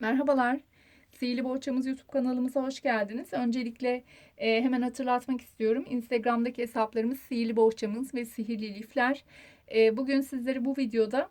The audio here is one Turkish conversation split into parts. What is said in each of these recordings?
Merhabalar. Sihirli Bohçamız YouTube kanalımıza hoş geldiniz. Öncelikle e, hemen hatırlatmak istiyorum. Instagram'daki hesaplarımız Sihirli Bohçamız ve Sihirli Lifler. E, bugün sizlere bu videoda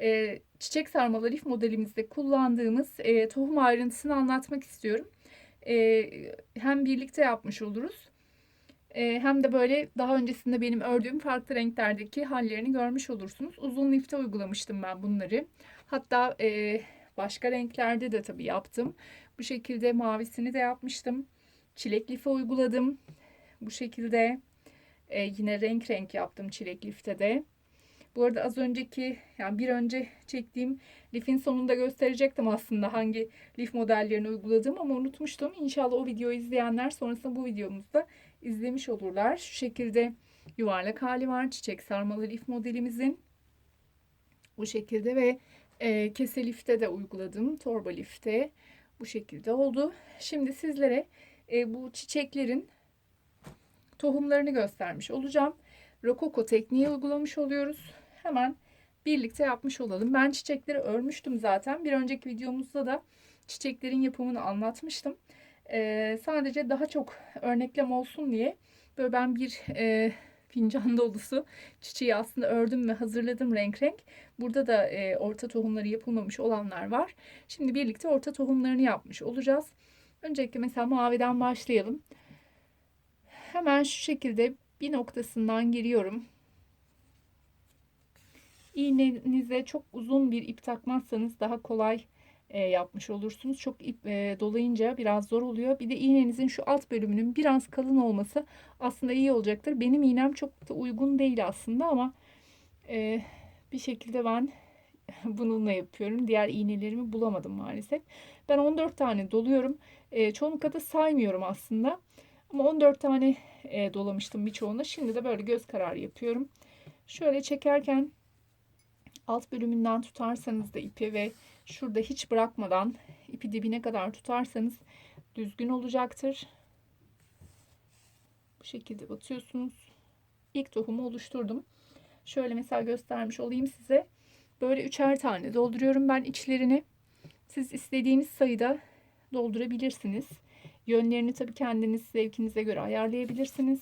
e, çiçek sarmalı lif modelimizde kullandığımız e, tohum ayrıntısını anlatmak istiyorum. E, hem birlikte yapmış oluruz. E, hem de böyle daha öncesinde benim ördüğüm farklı renklerdeki hallerini görmüş olursunuz. Uzun lifte uygulamıştım ben bunları. Hatta e, Başka renklerde de tabii yaptım. Bu şekilde mavisini de yapmıştım. Çilek life uyguladım. Bu şekilde e, yine renk renk yaptım çilek lifte de. Bu arada az önceki yani bir önce çektiğim lifin sonunda gösterecektim aslında hangi lif modellerini uyguladığım ama unutmuştum. İnşallah o videoyu izleyenler sonrasında bu videomuzda izlemiş olurlar. Şu şekilde yuvarlak hali var çiçek sarmalı lif modelimizin. Bu şekilde ve e, kese lifte de uyguladım. Torba lifte bu şekilde oldu. Şimdi sizlere e, bu çiçeklerin tohumlarını göstermiş olacağım. Rokoko tekniği uygulamış oluyoruz. Hemen birlikte yapmış olalım. Ben çiçekleri örmüştüm zaten. Bir önceki videomuzda da çiçeklerin yapımını anlatmıştım. E, sadece daha çok örneklem olsun diye böyle ben bir e, fincan dolusu çiçeği aslında ördüm ve hazırladım renk renk. Burada da e, orta tohumları yapılmamış olanlar var. Şimdi birlikte orta tohumlarını yapmış olacağız. Öncelikle mesela maviden başlayalım. Hemen şu şekilde bir noktasından giriyorum. İğnenize çok uzun bir ip takmazsanız daha kolay e, yapmış olursunuz. Çok ip e, dolayınca biraz zor oluyor. Bir de iğnenizin şu alt bölümünün biraz kalın olması aslında iyi olacaktır. Benim iğnem çok da uygun değil aslında ama e, bir şekilde ben bununla yapıyorum. Diğer iğnelerimi bulamadım maalesef. Ben 14 tane doluyorum. E, çoğunlukla da saymıyorum aslında. Ama 14 tane e, dolamıştım birçoğuna. Şimdi de böyle göz kararı yapıyorum. Şöyle çekerken alt bölümünden tutarsanız da ipi ve şurada hiç bırakmadan ipi dibine kadar tutarsanız düzgün olacaktır. Bu şekilde batıyorsunuz. İlk tohumu oluşturdum. Şöyle mesela göstermiş olayım size. Böyle üçer tane dolduruyorum ben içlerini. Siz istediğiniz sayıda doldurabilirsiniz. Yönlerini tabii kendiniz zevkinize göre ayarlayabilirsiniz.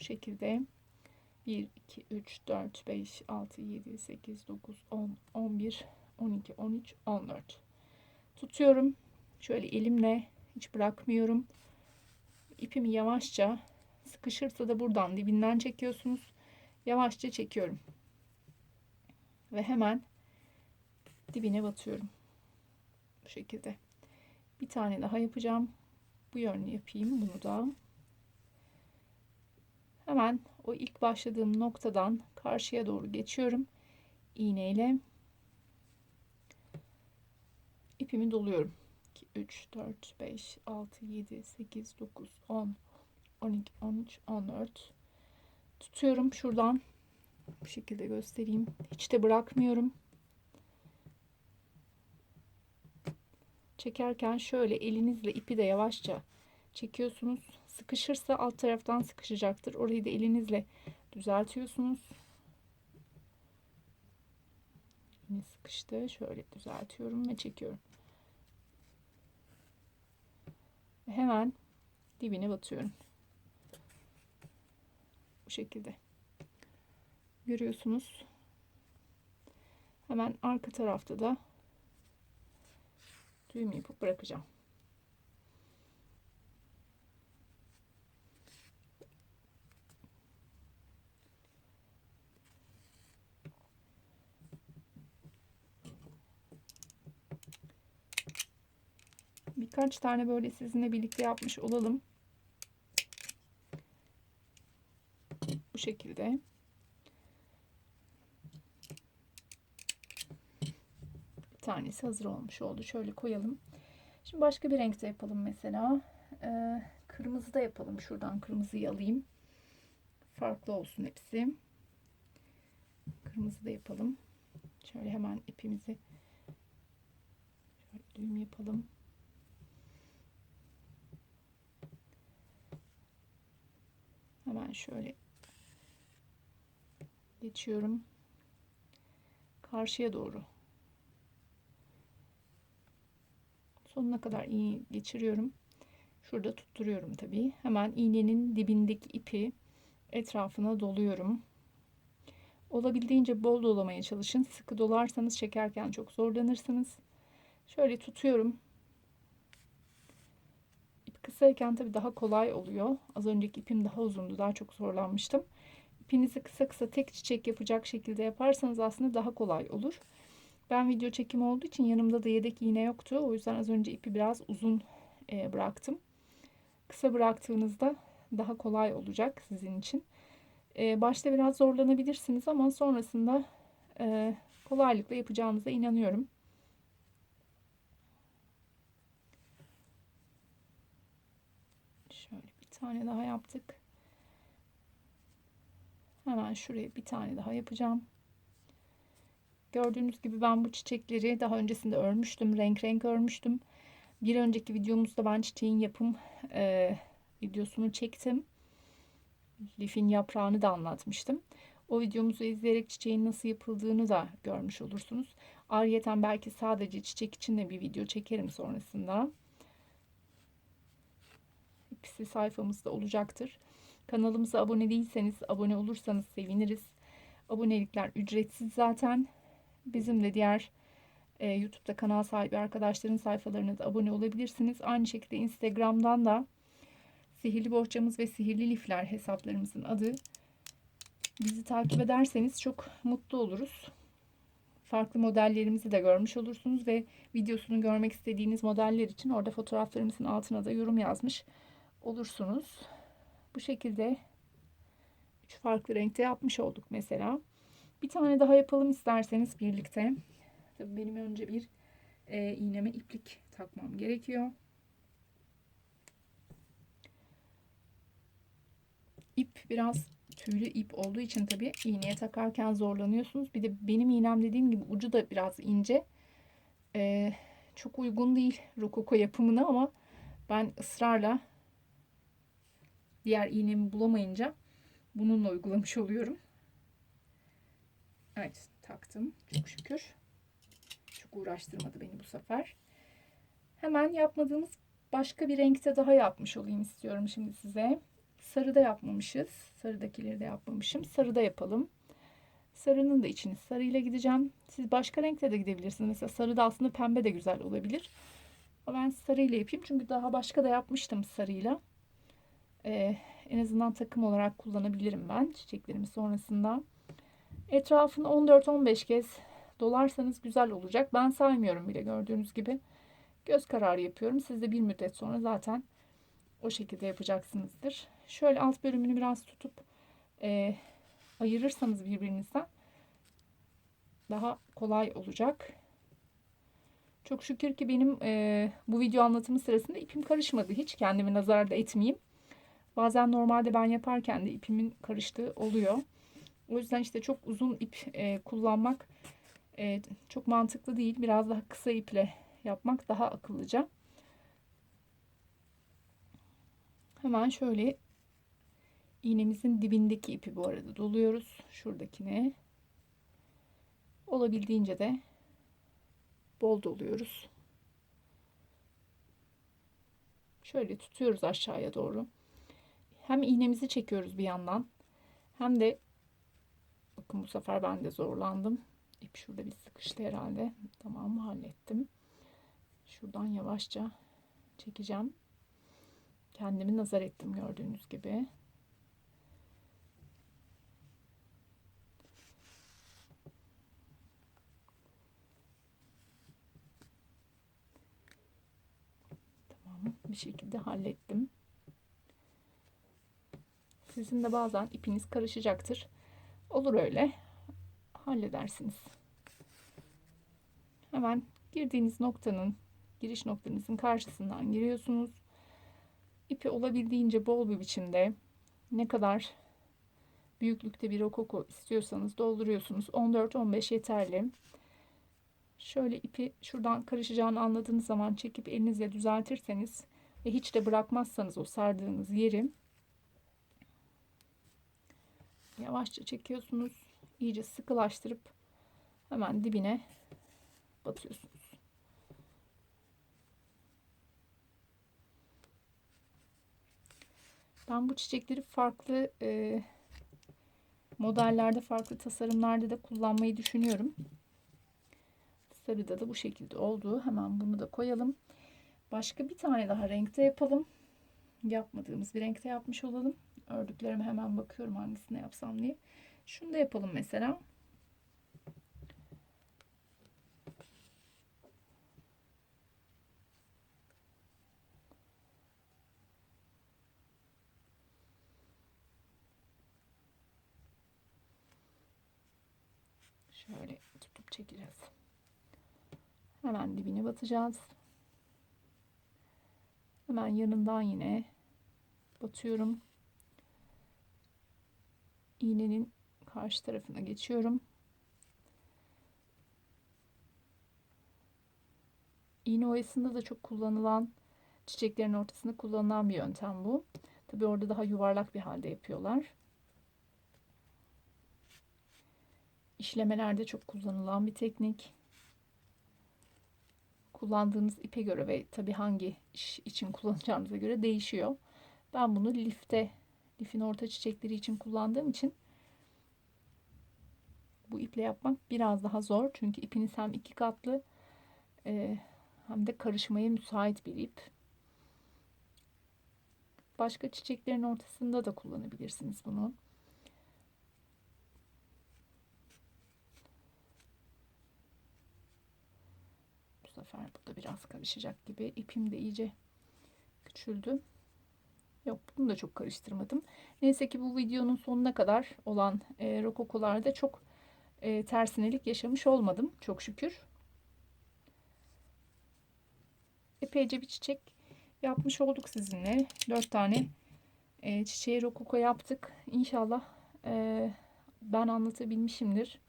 Bu şekilde 1, 2, 3, 4, 5, 6, 7, 8, 9, 10, 11, 12, 13, 14. Tutuyorum. Şöyle elimle hiç bırakmıyorum. İpimi yavaşça sıkışırsa da buradan dibinden çekiyorsunuz. Yavaşça çekiyorum. Ve hemen dibine batıyorum. Bu şekilde. Bir tane daha yapacağım. Bu yönlü yapayım bunu da. Hemen o ilk başladığım noktadan karşıya doğru geçiyorum. İğneyle ipimi doluyorum. 2, 3, 4, 5, 6, 7, 8, 9, 10, 12, 13, 14. Tutuyorum şuradan. Bu şekilde göstereyim. Hiç de bırakmıyorum. Çekerken şöyle elinizle ipi de yavaşça çekiyorsunuz. Sıkışırsa alt taraftan sıkışacaktır. Orayı da elinizle düzeltiyorsunuz. Yine sıkıştı. Şöyle düzeltiyorum ve çekiyorum. Hemen dibine batıyorum. Bu şekilde. Görüyorsunuz. Hemen arka tarafta da düğüm yapıp bırakacağım. Birkaç tane böyle sizinle birlikte yapmış olalım. Bu şekilde. Bir tanesi hazır olmuş oldu. Şöyle koyalım. Şimdi başka bir renkte yapalım mesela. Ee, kırmızı da yapalım. Şuradan kırmızıyı alayım. Farklı olsun hepsi. Kırmızı da yapalım. Şöyle hemen ipimizi şöyle düğüm yapalım. Hemen şöyle geçiyorum. Karşıya doğru. Sonuna kadar iyi geçiriyorum. Şurada tutturuyorum tabii. Hemen iğnenin dibindeki ipi etrafına doluyorum. Olabildiğince bol dolamaya çalışın. Sıkı dolarsanız çekerken çok zorlanırsınız. Şöyle tutuyorum. Kısayken tabii daha kolay oluyor. Az önceki ipim daha uzundu. Daha çok zorlanmıştım. İpinizi kısa kısa tek çiçek yapacak şekilde yaparsanız aslında daha kolay olur. Ben video çekimi olduğu için yanımda da yedek iğne yoktu. O yüzden az önce ipi biraz uzun e, bıraktım. Kısa bıraktığınızda daha kolay olacak sizin için. E, başta biraz zorlanabilirsiniz ama sonrasında e, kolaylıkla yapacağınıza inanıyorum. Şöyle bir tane daha yaptık. Hemen şuraya bir tane daha yapacağım. Gördüğünüz gibi ben bu çiçekleri daha öncesinde örmüştüm. Renk renk örmüştüm. Bir önceki videomuzda ben çiçeğin yapım e, videosunu çektim. Lifin yaprağını da anlatmıştım. O videomuzu izleyerek çiçeğin nasıl yapıldığını da görmüş olursunuz. Ayrıyeten belki sadece çiçek için de bir video çekerim sonrasında. İkisi sayfamızda olacaktır. Kanalımıza abone değilseniz abone olursanız seviniriz. Abonelikler ücretsiz zaten. Bizim de diğer e, YouTube'da kanal sahibi arkadaşların sayfalarına da abone olabilirsiniz. Aynı şekilde Instagram'dan da Sihirli Bohçamız ve Sihirli Lifler hesaplarımızın adı. Bizi takip ederseniz çok mutlu oluruz. Farklı modellerimizi de görmüş olursunuz ve videosunu görmek istediğiniz modeller için orada fotoğraflarımızın altına da yorum yazmış olursunuz. Bu şekilde üç farklı renkte yapmış olduk mesela. Bir tane daha yapalım isterseniz birlikte. Tabii benim önce bir e, iğneme iplik takmam gerekiyor. İp biraz tüylü ip olduğu için tabii iğneye takarken zorlanıyorsunuz. Bir de benim iğnem dediğim gibi ucu da biraz ince. Ee, çok uygun değil rokoko yapımına ama ben ısrarla diğer iğnemi bulamayınca bununla uygulamış oluyorum. Evet taktım çok şükür. Çok uğraştırmadı beni bu sefer. Hemen yapmadığımız başka bir renkte daha yapmış olayım istiyorum şimdi size. Sarıda yapmamışız. Sarıdakileri de yapmamışım. Sarıda yapalım. Sarının da içini sarıyla gideceğim. Siz başka renkte de gidebilirsiniz. Mesela sarıda aslında pembe de güzel olabilir. Ama ben sarıyla yapayım. Çünkü daha başka da yapmıştım sarıyla. Ee, en azından takım olarak kullanabilirim ben çiçeklerimi sonrasında. Etrafını 14-15 kez dolarsanız güzel olacak. Ben saymıyorum bile gördüğünüz gibi. Göz kararı yapıyorum. Siz de bir müddet sonra zaten o şekilde yapacaksınızdır. Şöyle alt bölümünü biraz tutup e, ayırırsanız birbirinizden daha kolay olacak. Çok şükür ki benim e, bu video anlatımı sırasında ipim karışmadı hiç. Kendimi nazar da etmeyeyim. Bazen normalde ben yaparken de ipimin karıştığı oluyor. O yüzden işte çok uzun ip e, kullanmak e, çok mantıklı değil. Biraz daha kısa iple yapmak daha akıllıca. Hemen şöyle iğnemizin dibindeki ipi bu arada doluyoruz. Şuradakine. Olabildiğince de bol doluyoruz. Şöyle tutuyoruz aşağıya doğru. Hem iğnemizi çekiyoruz bir yandan hem de bakın bu sefer ben de zorlandım. İp şurada bir sıkıştı herhalde. Tamam hallettim. Şuradan yavaşça çekeceğim. Kendimi nazar ettim gördüğünüz gibi. Tamam bir şekilde hallettim. Sizin de bazen ipiniz karışacaktır. Olur öyle. Halledersiniz. Hemen girdiğiniz noktanın giriş noktanızın karşısından giriyorsunuz. İpi olabildiğince bol bir biçimde ne kadar büyüklükte bir rokoko istiyorsanız dolduruyorsunuz. 14-15 yeterli. Şöyle ipi şuradan karışacağını anladığınız zaman çekip elinizle düzeltirseniz ve hiç de bırakmazsanız o sardığınız yeri yavaşça çekiyorsunuz. iyice sıkılaştırıp hemen dibine batıyorsunuz. Ben bu çiçekleri farklı e, modellerde, farklı tasarımlarda da kullanmayı düşünüyorum. Sarıda da bu şekilde oldu. Hemen bunu da koyalım. Başka bir tane daha renkte yapalım. Yapmadığımız bir renkte yapmış olalım. Ördüklerime hemen bakıyorum hangisine yapsam diye. Şunu da yapalım mesela. Şöyle tutup çekeceğiz. Hemen dibine batacağız. Hemen yanından yine batıyorum. İğnenin karşı tarafına geçiyorum. İğne oyasında da çok kullanılan çiçeklerin ortasında kullanılan bir yöntem bu. Tabi orada daha yuvarlak bir halde yapıyorlar. işlemelerde çok kullanılan bir teknik. Kullandığımız ipe göre ve tabi hangi iş için kullanacağımıza göre değişiyor. Ben bunu lifte, lifin orta çiçekleri için kullandığım için bu iple yapmak biraz daha zor. Çünkü ipiniz hem iki katlı e, hem de karışmaya müsait bir ip. Başka çiçeklerin ortasında da kullanabilirsiniz bunu. sefer burada biraz karışacak gibi. İpim de iyice küçüldü. Yok bunu da çok karıştırmadım. Neyse ki bu videonun sonuna kadar olan e, rokokolarda çok e, tersinelik yaşamış olmadım. Çok şükür. Epeyce bir çiçek yapmış olduk sizinle. Dört tane e, çiçeği rokoko yaptık. İnşallah e, ben anlatabilmişimdir.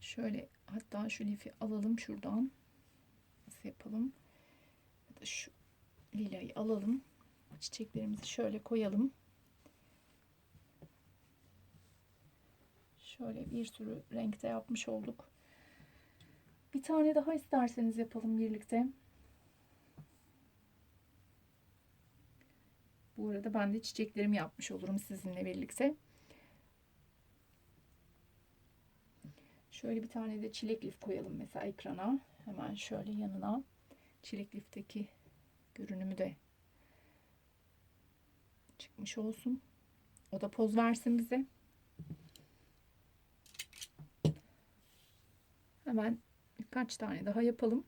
Şöyle hatta şu lifi alalım şuradan. Nasıl yapalım? Lilayı alalım. Çiçeklerimizi şöyle koyalım. Şöyle bir sürü renkte yapmış olduk. Bir tane daha isterseniz yapalım birlikte. Bu arada ben de çiçeklerimi yapmış olurum sizinle birlikte. Şöyle bir tane de çilek lif koyalım mesela ekrana. Hemen şöyle yanına çilek lifteki görünümü de çıkmış olsun. O da poz versin bize. Hemen birkaç tane daha yapalım.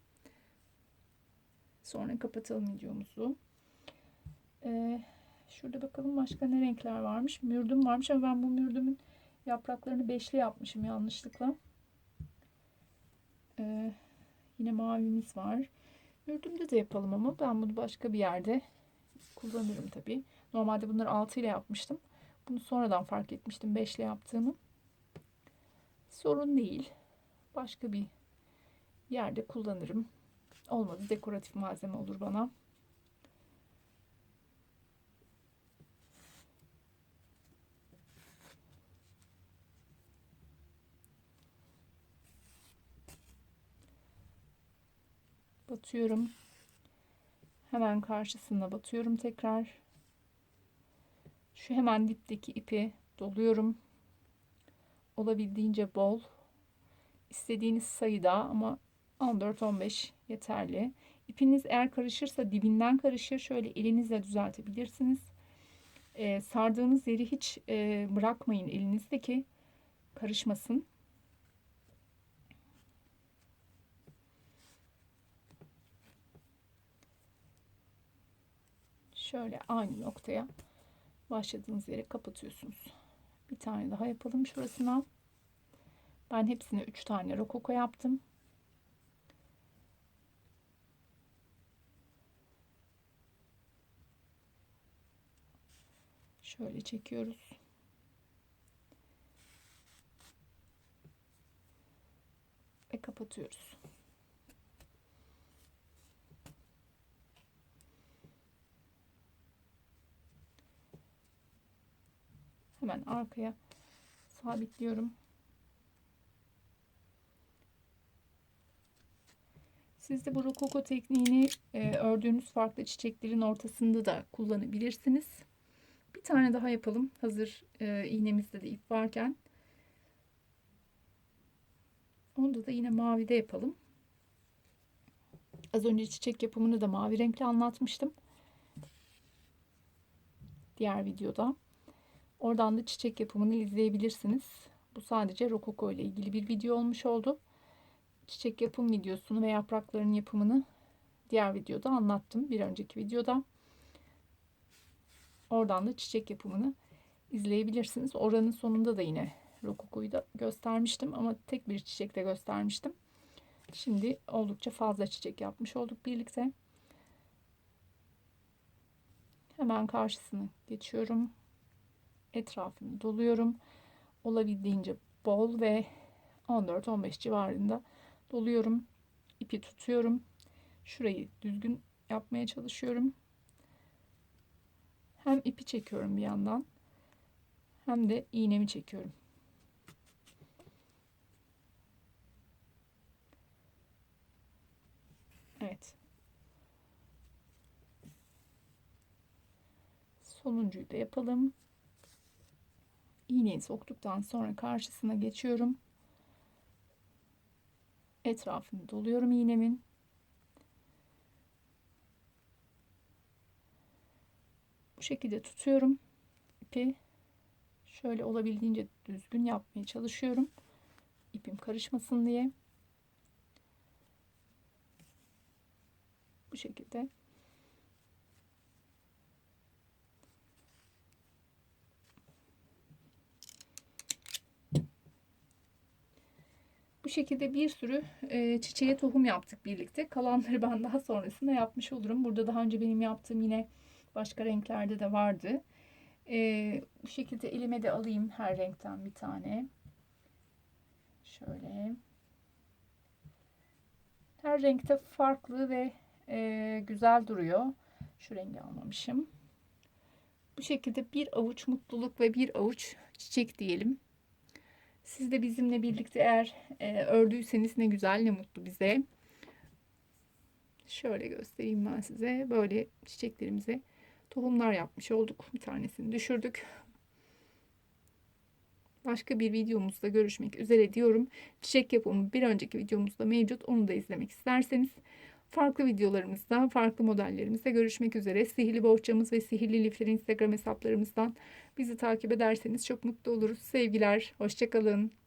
Sonra kapatalım videomuzu. Ee, şurada bakalım başka ne renkler varmış. Mürdüm varmış ama ben bu mürdümün yapraklarını beşli yapmışım yanlışlıkla. Ee, yine mavimiz var. Ürdümde de yapalım ama ben bunu başka bir yerde kullanırım tabii. Normalde bunları 6 ile yapmıştım. Bunu sonradan fark etmiştim 5 ile yaptığımı. Sorun değil. Başka bir yerde kullanırım. Olmadı dekoratif malzeme olur bana. Batıyorum. Hemen karşısına batıyorum tekrar. Şu hemen dipteki ipi doluyorum. Olabildiğince bol. İstediğiniz sayıda ama 14-15 yeterli. İpiniz eğer karışırsa dibinden karışır. Şöyle elinizle düzeltebilirsiniz. Ee, sardığınız yeri hiç e, bırakmayın elinizde ki karışmasın. Şöyle aynı noktaya başladığınız yere kapatıyorsunuz. Bir tane daha yapalım şurasına. Ben hepsine 3 tane rokoko yaptım. Şöyle çekiyoruz. Ve kapatıyoruz. Hemen arkaya sabitliyorum. Siz de bu rokoko tekniğini e, ördüğünüz farklı çiçeklerin ortasında da kullanabilirsiniz. Bir tane daha yapalım. Hazır e, iğnemizde de ip varken. Onda da yine mavide yapalım. Az önce çiçek yapımını da mavi renkli anlatmıştım. Diğer videoda. Oradan da çiçek yapımını izleyebilirsiniz. Bu sadece rokoko ile ilgili bir video olmuş oldu. Çiçek yapım videosunu ve yaprakların yapımını diğer videoda anlattım. Bir önceki videoda. Oradan da çiçek yapımını izleyebilirsiniz. Oranın sonunda da yine rokokoyu da göstermiştim ama tek bir çiçekte göstermiştim. Şimdi oldukça fazla çiçek yapmış olduk birlikte. Hemen karşısına geçiyorum. Etrafını doluyorum. Olabildiğince bol ve 14-15 civarında doluyorum. İpi tutuyorum. Şurayı düzgün yapmaya çalışıyorum. Hem ipi çekiyorum bir yandan hem de iğnemi çekiyorum. Evet. Sonuncuyu da yapalım. İğneyi soktuktan sonra karşısına geçiyorum. Etrafını doluyorum iğnemin. Bu şekilde tutuyorum ipi. Şöyle olabildiğince düzgün yapmaya çalışıyorum. İpim karışmasın diye. Bu şekilde. Şekilde bir sürü e, çiçeğe tohum yaptık birlikte. Kalanları ben daha sonrasında yapmış olurum. Burada daha önce benim yaptığım yine başka renklerde de vardı. E, bu şekilde elime de alayım her renkten bir tane. Şöyle. Her renkte farklı ve e, güzel duruyor. Şu rengi almamışım. Bu şekilde bir avuç mutluluk ve bir avuç çiçek diyelim. Siz de bizimle birlikte eğer e, ördüyseniz ne güzel ne mutlu bize. Şöyle göstereyim ben size. Böyle çiçeklerimize tohumlar yapmış olduk. Bir tanesini düşürdük. Başka bir videomuzda görüşmek üzere diyorum. Çiçek yapımı bir önceki videomuzda mevcut. Onu da izlemek isterseniz farklı videolarımızda, farklı modellerimizde görüşmek üzere. Sihirli bohçamız ve sihirli lifler Instagram hesaplarımızdan bizi takip ederseniz çok mutlu oluruz. Sevgiler, hoşçakalın.